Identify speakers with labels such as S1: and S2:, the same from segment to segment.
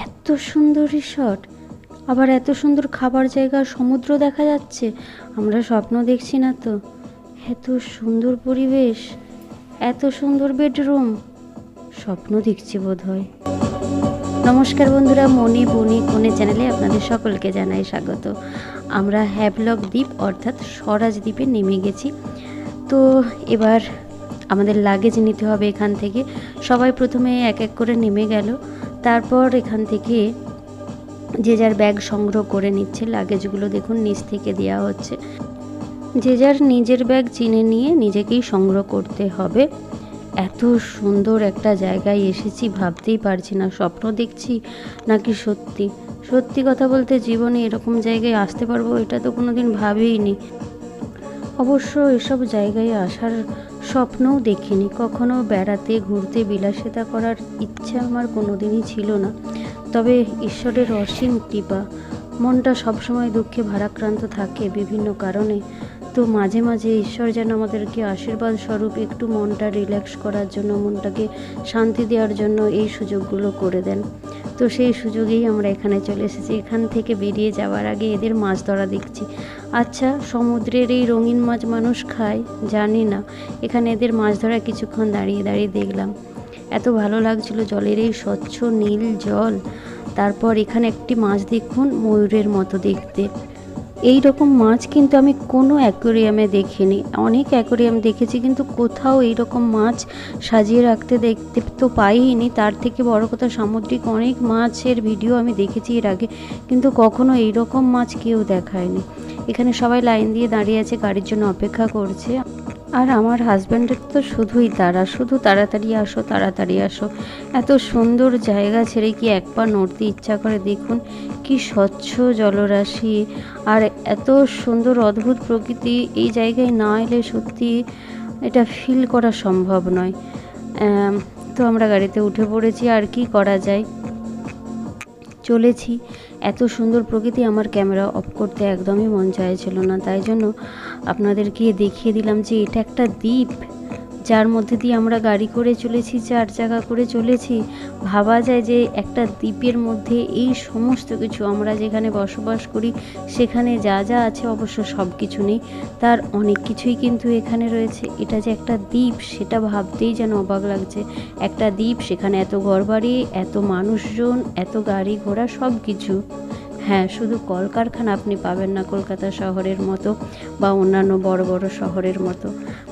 S1: এত সুন্দর রিসর্ট আবার এত সুন্দর খাবার জায়গা, সমুদ্র দেখা যাচ্ছে, আমরা স্বপ্ন দেখছি না তো। এত সুন্দর পরিবেশ, এত সুন্দর বেডরুম স্বপ্ন দেখছি বোধ হয় নমস্কার বন্ধুরা মনি বনি কোনে চ্যানেলে আপনাদের সকলকে জানাই স্বাগত। আমরা হ্যাভলক দ্বীপ, অর্থাৎ স্বরাজ দ্বীপে নেমে গেছি। তো এবার আমাদের লাগেজ নিতে হবে এখান থেকে। সবাই প্রথমে এক এক করে নেমে গেল। তারপর এখান থেকে যে যার ব্যাগ সংগ্রহ করে নিচ্ছে, লাগেজগুলো দেখুন নিচ থেকে দেওয়া হচ্ছে। যে যার নিজের ব্যাগ চিনে নিয়ে নিজেকেই সংগ্রহ করতে হবে। এত সুন্দর একটা জায়গায় এসেছি, ভাবতেই পারছি না, স্বপ্ন দেখছি নাকি সত্যি? সত্যি কথা বলতে জীবনে এরকম জায়গায় আসতে পারব এটা তো কোনোদিন ভাবেইনি। অবশ্য এসব জায়গায় আসার স্বপ্নও দেখিনি, কখনো বেড়াতে, ঘুরতে, বিলাসিতা করার ইচ্ছা আমার কোনোদিনই ছিল না। তবে ঈশ্বরের অসীম কৃপা, মনটা সবসময় দুঃখে ভারাক্রান্ত থাকে বিভিন্ন কারণে। তো মাঝে মাঝে ঈশ্বর যেন আমাদেরকে আশীর্বাদ স্বরূপ একটু মনটা রিল্যাক্স করার জন্য, মনটাকে শান্তি দেওয়ার জন্য এই সুযোগগুলো করে দেন। তো সেই সুযোগেই আমরা এখানে চলে এসেছি। এখান থেকে বেরিয়ে যাওয়ার আগে এদের মাছ ধরা দেখছি। আচ্ছা সমুদ্রের এই রঙিন মাছ মানুষ খায়, জানি না। এখানে এদের মাছ ধরা কিছুক্ষণ দাঁড়িয়ে দাঁড়িয়ে দেখলাম। এত ভালো লাগছিল জলের এই স্বচ্ছ নীল জল। তারপর এখানে একটি মাছ দেখুন, ময়ূরের মতো দেখতে। এই রকম মাছ কিন্তু আমি কোনো অ্যাকোরিয়ামে দেখিনি। অনেক অ্যাকোরিয়াম দেখেছি, কিন্তু কোথাও এই রকম মাছ সাজিয়ে রাখতে দেখতে তো পাইনি। তার থেকে বড় কথা, সামুদ্রিক অনেক মাছের ভিডিও আমি দেখেছি এর আগে, কিন্তু কখনো এই রকম মাছ কেউ দেখায়নি। এখানে সবাই লাইন দিয়ে দাঁড়িয়ে আছে, গাড়ির জন্য অপেক্ষা করছে। আর আমার হাজব্যান্ডের তো শুধুই তারা, শুধু তাড়াতাড়ি আসো তাড়াতাড়ি আসো। এত সুন্দর জায়গা ছেড়ে কি এক পা নড়তে ইচ্ছা করে? দেখুন কি স্বচ্ছ জলরাশি। আর এত সুন্দর অদ্ভুত প্রকৃতি, এই জায়গায় না এলে সত্যি এটা ফিল করা সম্ভব নয়। তো আমরা গাড়িতে উঠে পড়েছি, আর কি করা যায়? চলেছি। এত সুন্দর প্রকৃতি আমার ক্যামেরা অফ করতে একদমই মন চাইছিল না, তাই জন্য আপনাদেরকে দেখিয়ে দিলাম যে এটা একটা দ্বীপ। যার মধ্যে দিয়ে আমরা গাড়ি করে চলেছি, চার চাকা করে চলেছি, ভাবা যায় যে একটা দ্বীপের মধ্যে এই সমস্ত কিছু আমরা যেখানে বসবাস করি, সেখানে যা যা আছে অবশ্য সব কিছু নেই। তার অনেক কিছুই কিন্তু এখানে রয়েছে। এটা যে একটা দ্বীপ, সেটা ভাবতেই যেন অবাক লাগছে। একটা দ্বীপ, সেখানে এত ঘরবাড়ি, এত মানুষজন, এত গাড়ি ঘোড়া সব কিছু হ্যাঁ শুধু কলকারখানা আপনি পাবেন না কলকাতা শহরের মতো বা অন্যান্য বড় বড় শহরের মতো।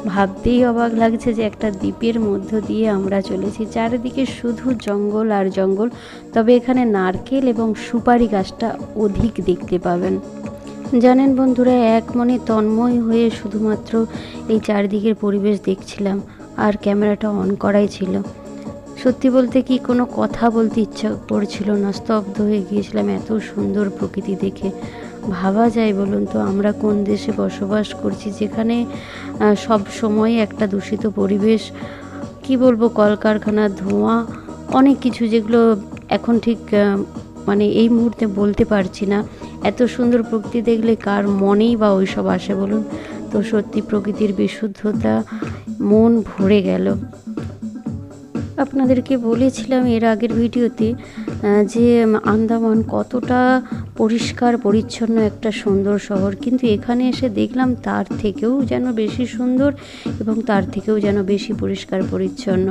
S1: ভাবতেই অবাক লাগছে যে একটা দ্বীপের মধ্য দিয়ে আমরা চলেছি। চারিদিকে শুধু জঙ্গল আর জঙ্গল, তবে এখানে নারকেল এবং সুপারি গাছটা অধিক দেখতে পাবেন। জানেন বন্ধুরা, এক মনে তন্ময় হয়ে শুধুমাত্র এই চারিদিকের পরিবেশ দেখছিলাম, আর ক্যামেরাটা অন করাই ছিল। সত্যি বলতে কি কোনো কথা বলতে ইচ্ছা করছিল না, স্তব্ধ হয়ে গিয়েছিলাম এত সুন্দর প্রকৃতি দেখে। ভাবা যায় বলুন তো, আমরা কোন দেশে বসবাস করছি যেখানে সব সময় একটা দূষিত পরিবেশ, কি বলব, কলকারখানা, ধোঁয়া, অনেক কিছু যেগুলো এখন ঠিক মানে এই মুহূর্তে বলতে পারছি না। এত সুন্দর প্রকৃতি দেখলে কার মনেই বা ওইসব আসে বলুন? তো সত্যি প্রকৃতির বিশুদ্ধতা মন ভরে গেল। আপনাদেরকে বলেছিলাম এর আগের ভিডিওতে যে আন্দামান কতটা পরিষ্কার, পরিচ্ছন্ন একটা সুন্দর শহর। কিন্তু এখানে এসে দেখলাম তার থেকেও যেন বেশি সুন্দর এবং তার থেকেও যেন বেশি পরিষ্কার, পরিচ্ছন্ন।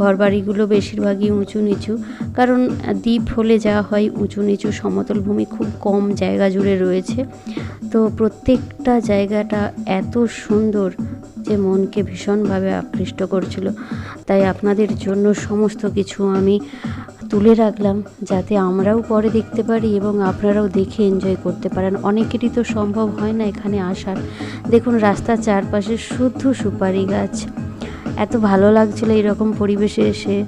S1: ঘরবাড়িগুলো বেশিরভাগই উঁচু নিচু। কারণ দ্বীপ হলে যা হয় উঁচু নিচু, সমতল ভূমি খুব কম জায়গা জুড়ে রয়েছে। তো প্রত্যেকটা জায়গাটা এত সুন্দর যে মনকে ভীষণভাবে আকৃষ্ট করছিল। তাই আপনাদের জন্য সমস্ত কিছু আমি তুলে রাখলাম, যাতে আমরাও পরে দেখতে পারি এবং আপনারাও দেখে এনজয় করতে পারেন। অনেকেরই তো সম্ভব হয় না এখানে আসার। দেখুন, রাস্তার চারপাশে শুদ্ধ সুপারি গাছ। এত ভালো লাগছিল এরকম পরিবেশে এসে।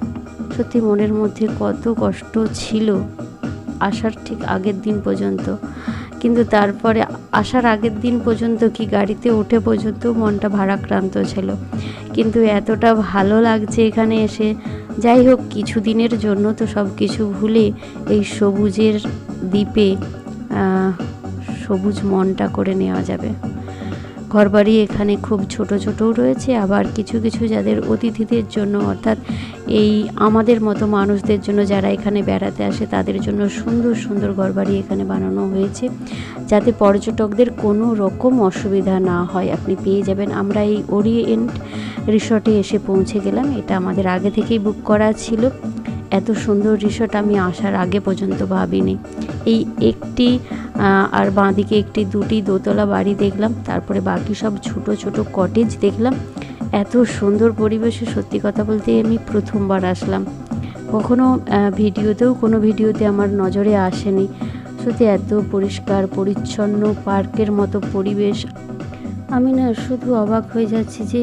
S1: সত্যি মনের মধ্যে কত কষ্ট ছিল আসার ঠিক আগের দিন পর্যন্ত। কিন্তু তারপরে আসার আগের দিন পর্যন্ত কি গাড়িতে উঠে পর্যন্ত মনটা ভারাক্রান্ত ছিল। কিন্তু এতটা ভালো লাগছে এখানে এসে। যাই হোক কিছু দিনের জন্য তো সব কিছু ভুলে এই সবুজের দ্বীপে সবুজ মনটা করে নেওয়া যাবে। ঘরবাড়ি এখানে খুব ছোট ছোটও রয়েছে। আবার কিছু কিছু যাদের অতিথিদের জন্য, অর্থাৎ এই আমাদের মতো মানুষদের জন্য যারা এখানে বেড়াতে আসে, তাদের জন্য সুন্দর সুন্দর ঘরবাড়ি এখানে বানানো হয়েছে। যাতে পর্যটকদের কোনো রকম অসুবিধা না হয়, আপনি পেয়ে যাবেন। আমরা এই ওরিয়েন্ট রিসর্টে এসে পৌঁছে গেলাম। এটা আমাদের আগে থেকেই বুক করা ছিল। এত সুন্দর রিসর্ট আমি আসার আগে পর্যন্ত ভাবিনি। এই একটি আর বাঁদিকে একটি দুটি দোতলা বাড়ি দেখলাম, তারপরে বাকি সব ছোট ছোট কটেজ দেখলাম। এত সুন্দর পরিবেশে সত্যি কথা বলতে আমি প্রথমবার আসলাম। কখনো ভিডিওতেও কোনো ভিডিওতে আমার নজরে আসেনি। সত্যি এত পরিষ্কার, পরিচ্ছন্ন, পার্কের মতো পরিবেশ। আমি না শুধু অবাক হয়ে যাচ্ছি যে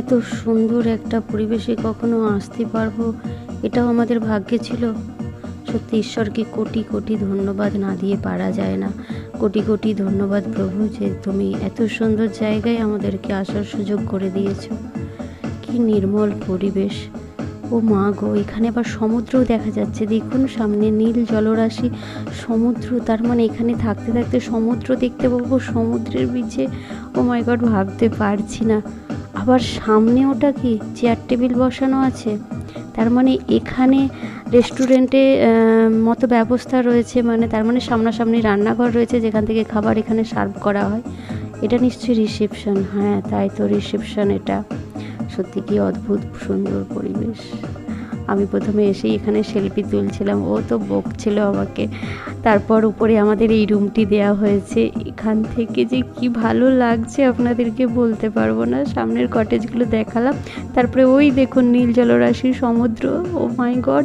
S1: এত সুন্দর একটা পরিবেশে কখনো আসতে পারব, এটাও আমাদের ভাগ্যে ছিল। সত্যি ঈশ্বরকে কোটি কোটি ধন্যবাদ না দিয়ে পারা যায় না। কোটি কোটি ধন্যবাদ প্রভু যে তুমি এত সুন্দর জায়গায় আমাদেরকে আসার সুযোগ করে দিয়েছ। কি নির্মল পরিবেশ। ও মা গো, এখানে আবার সমুদ্রও দেখা যাচ্ছে। দেখুন, সামনে নীল জলরাশি। সমুদ্র, তার মানে এখানে থাকতে থাকতে সমুদ্র দেখতে পাবো। সমুদ্রের বিচে, ও মাই গড, ভাবতে পারছি না। আবার সামনে ওটা কি? চেয়ার টেবিল বসানো আছে। তার মানে এখানে রেস্টুরেন্টে মতো ব্যবস্থা রয়েছে মানে তার মানে সামনাসামনি রান্নাঘর রয়েছে, যেখান থেকে খাবার এখানে সার্ভ করা হয়। এটা নিশ্চয়ই রিসেপশন হ্যাঁ তাই তো রিসেপশন এটা। সত্যি কি অদ্ভুত সুন্দর পরিবেশ। আমি প্রথমে এসেই এখানে সেলফি তুলছিলাম। ও তো বকছিল আমাকে। তারপর উপরে আমাদের এই রুমটি দেয়া হয়েছে। এখান থেকে যে কি ভালো লাগছে আপনাদেরকে বলতে পারব না। সামনের কটেজগুলো দেখালাম। তারপরে ওই দেখুন নীল জলরাশি সমুদ্র। ও মাই গড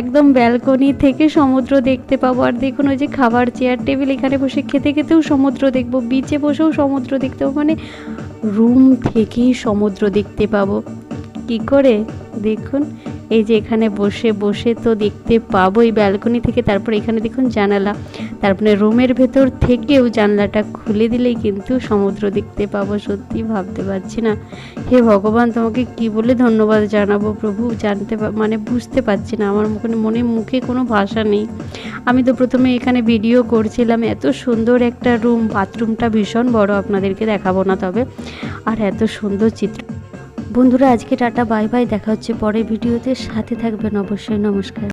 S1: একদম ব্যালকনি থেকে সমুদ্র দেখতে পাবো। আর দেখুন ওই যে খাবার চেয়ার টেবিল এখানে বসে খেতে খেতেও সমুদ্র দেখব। বিচে বসেও সমুদ্র দেখতে পাবো। মানে রুম থেকেই সমুদ্র দেখতে পাবো। কি করে? দেখুন। এই যে এখানে বসে বসে তো দেখতে পাবো এই ব্যালকনি থেকে। তারপর এখানে দেখুন জানালা। তারপরে রুমের ভেতর থেকেও জানলাটা খুলে দিলেই কিন্তু সমুদ্র দেখতে পাবো। সত্যি ভাবতে পারছি না। হে ভগবান, তোমাকে কি বলে ধন্যবাদ জানাব প্রভু? জানতে মানে বুঝতে পারছি না। আমার মুখে মনে, মুখে কোনো ভাষা নেই। আমি তো প্রথমে এখানে ভিডিও করছিলাম। এত সুন্দর একটা রুম বাথরুমটা ভীষণ বড়। আপনাদেরকে দেখাবো না তবে। আর এত সুন্দর চিত্র বন্ধুরা আজকে টাটা বাই বাই। দেখা হচ্ছে পরের ভিডিওতে। সাথে থাকবেন অবশ্যই। নমস্কার।